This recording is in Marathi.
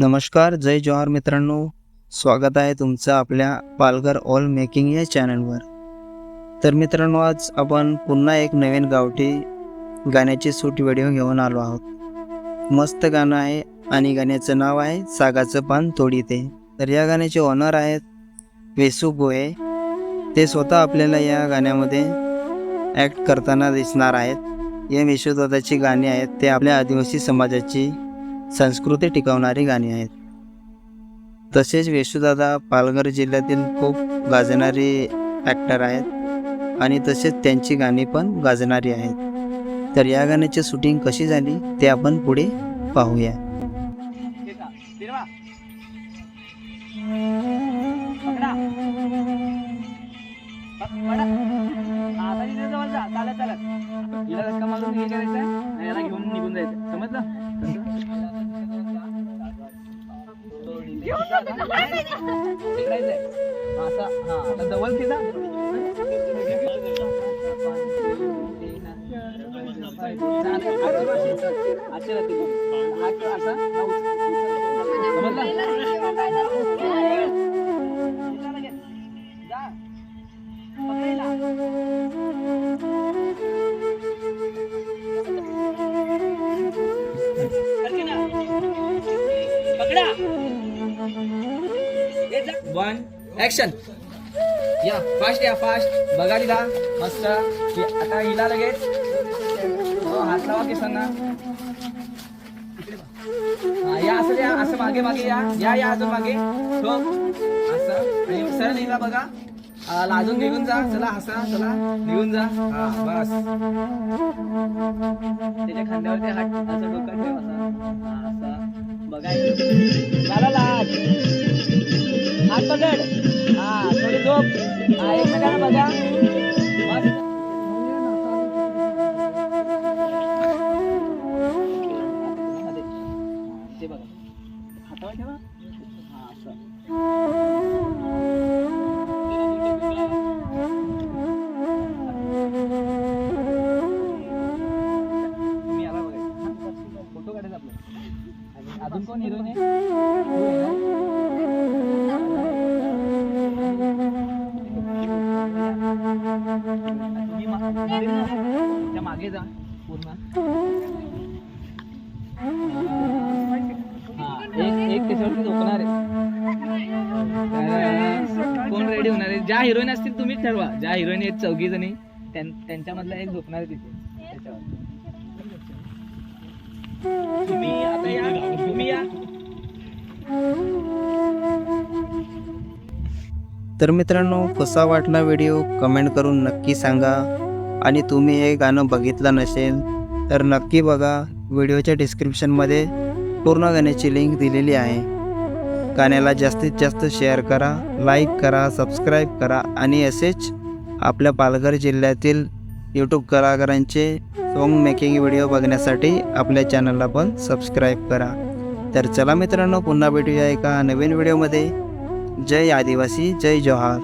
नमस्कार जय जोहार मित्रांनो. स्वागत आहे तुमचं आपल्या पालघर ऑल मेकिंग या चॅनलवर. तर मित्रांनो आज आपण पुन्हा एक नवीन गावठी गाण्याची सूट व्हिडिओ घेऊन आलो आहोत. मस्त गाणं आहे आणि गाण्याचं नाव आहे सागाचं पान तोडी ते तर या गाण्याचे ऑनर आहेत वेसू गोहे ते स्वतः आपल्याला या गाण्यामध्ये ॲक्ट करताना दिसणार आहेत. या विश्वदादाची गाणी आहेत ते आपल्या आदिवासी समाजाची संस्कृती टिकवणारी गाणी आहेत. तसेच वेशुदादा पालघर जिल्ह्यातील खूप गाजणारे ॲक्टर आहेत आणि तसेच त्यांची गाणी पण गाजणारी आहेत. तर या गाण्याची शूटिंग कशी झाली ते आपण पुढे पाहूया. निघून जायचं समजलं असं हा आता जवळ खेळा वन ऍक्शन या फास्ट या फास्ट बघा तिला मस्त. आता हिला लगेच. हो, हात लावा केसांना या असं या असं मागे मागे या. या या अजून मागे. हो असं. सरळ हिला बघा. लाजून निघून जा. चला हसा चला. निघून जा. हा बस. त्याच्या खांद्यावरती हात असं डोकं ठेव असं. हा, बघायचं. झाला लाज हात पकड. हा थोडी झोप. हा एकमेकांना बघा. ते बघा. हातावर ठेवा. हा असं. अजून कोण हिरोईन आहे? त्या मागे जा पूर्ण. हा एक एक त्याच्यावरती झोपणार आहे. कोण रेडी होणार आहे? ज्या हिरोईन असतील तुम्हीच ठरवा. ज्या हिरोईन आहेत चौघी जणी त्यां- त्यांच्यामधला एक झोपणार आहे तिथे. त्याच्यावर. तुम्ही आता या तुम्ही या. तर मित्रांनो कसा वाटला व्हिडिओ कमेंट करून नक्की सांगा. आणि तुम्ही हे गाणं बघितलं नसेल तर नक्की बघा. व्हिडिओच्या डिस्क्रिप्शनमध्ये पूर्ण गाण्याची लिंक दिलेली आहे. गाण्याला जास्तीत जास्त शेअर करा लाईक करा सबस्क्राईब करा आणि असेच आपल्या पालघर जिल्ह्यातील यूट्यूब कलाकारांचे सॉन्ग मेकिंग व्हिडिओ बघण्यासाठी आपल्या चॅनलला पण सबस्क्राईब करा. तर चला मित्रांनो पुन्हा भेटूया एका नवीन व्हिडिओमध्ये जय आदिवासी जय जोहार